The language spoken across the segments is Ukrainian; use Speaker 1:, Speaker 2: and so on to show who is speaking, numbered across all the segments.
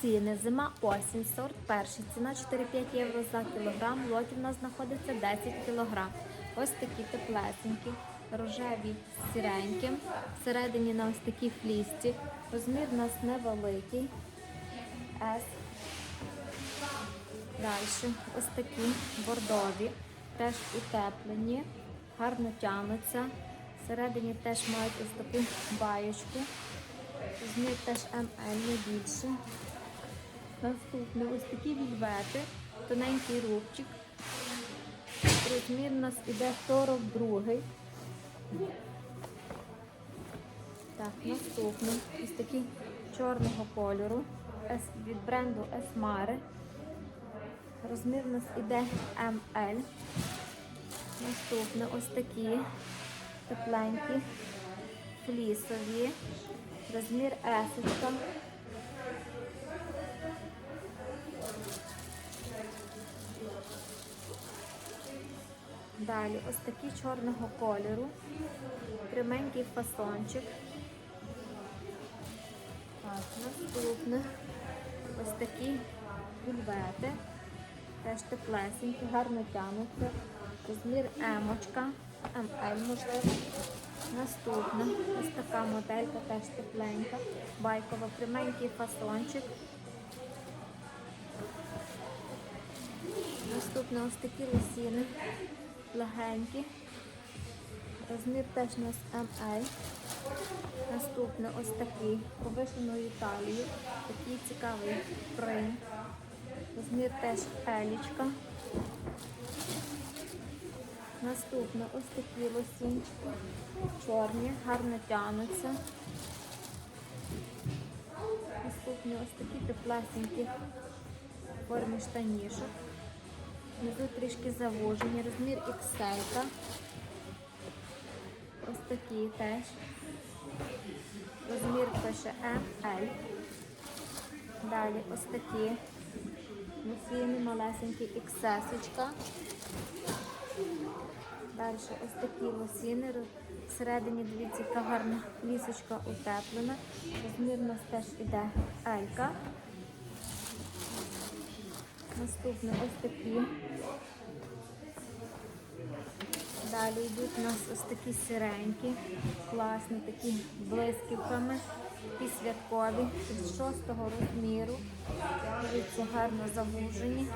Speaker 1: Ціни, зима, осінь, сорт перший. Ціна 4-5 євро за кілограм. Лоті в нас знаходиться 10 кілограм. Ось такі теплесенькі, рожеві, сіренькі. Всередині на ось такі флісті. Розмір у нас невеликий. S. Далі ось такі бордові, теж утеплені, гарно тягнуться. Всередині теж мають ось таку баєчку. Розмір теж МЛ, не більше. Наступне ось такі вільвети, тоненький рубчик. Розмір у нас іде 42. Так, наступний. Ось такий чорного кольору від бренду Esmare. Розмір у нас іде МЛ. Наступне ось такі тепленькі, флісові. Розмір есочка. Далі ось такий чорного кольору, пряменький фасончик. Так, наступне ось такі вільвети, теж теплесенькі, гарно тянуться. Розмір емочка, МЛ можливо. Наступна ось така моделька, теж тепленька, байкова, пряменький фасончик. Наступне ось такі лосіни, легенькі. Розмір теж у нас ML. Наступне ось такий повишеною талією. Такий цікавий принт. Розмір теж елічка. Наступне ось такі лосінчики. Чорні, гарно тянуться. Наступні ось такі теплесенькі формі штанішок. Внизу трішки завужені, розмір XL. Ось такі теж. Розмір пише ML. Далі ось такі. Мусіни малесенькі XS. Далі ось такі лосіни. Всередині, дивіться, яка гарна лісочка утеплена. Розмір у нас теж іде L. Наступне ось такі. Далі йдуть у нас ось такі сиренькі, класні, такі блисківками, такі святкові, з шостого розміру. Дивіться, гарно завужені.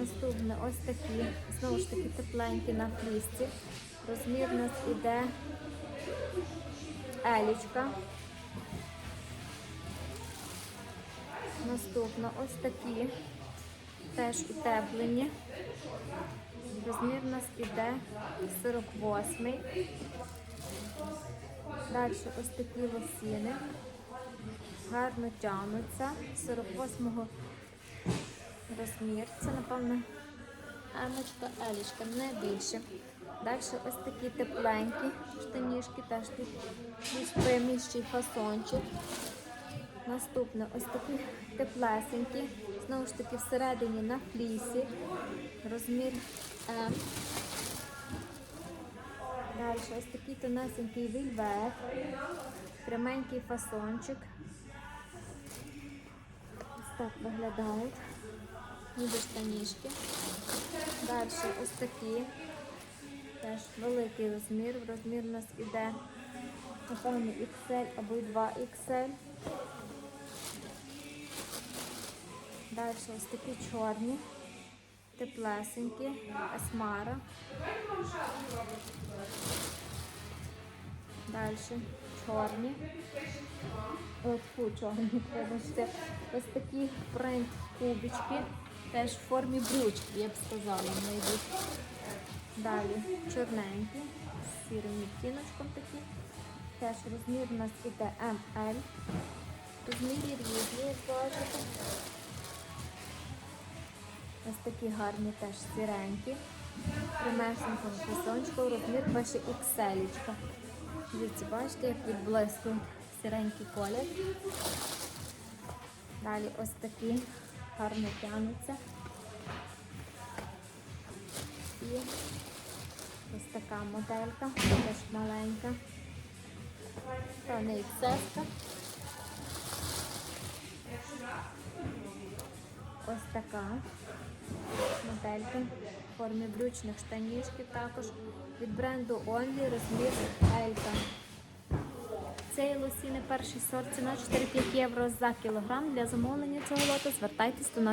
Speaker 1: Наступне ось такі, знову ж таки тепленькі на флісці. Розмір у нас іде елічка. Наступно ось такі, теж утеплені. Розмір у нас іде 48. Далі ось такі лосіни. Гарно тягнуться. 48 розмір. Це, напевно, емочка, елічка, не більше. Далі ось такі тепленькі штанішки, теж тут більш приміщий фасончик. Наступне ось такі теплесенькі, знову ж таки всередині на флісі, розмір М. Далі ось такий тонесенький вільвет, пряменький фасончик. Ось так виглядають, ніби штанішки. Далі ось такі, теж великий розмір. Розмір у нас іде, напевно, XL або й 2XL. Далі ось такі чорні, теплесенькі, асмара. Далі чорні. От фу, чорні, вибачте. Ось такі принт кубички, теж в формі брючки, я б сказала, вони. Далі чорненькі, з сірим відтіночком такі. Теж розмір у нас іде ML. Розмірі різні, бачите. Ось такі гарні теж сіренькі. Примешеньком фасончиком, розмір пише XL. Дивіться, бачите, як відблискує сіренький колір. Далі ось такі гарно тянуться. І ось така моделька, теж маленька. Про неї цеска. Ось така моделька в формі брючних штанішків також від бренду Only розмір Ельта. Цей лосіни перший сорт ціна 4,5 євро за кілограм. Для замовлення цього лоту звертайтесь до нашого.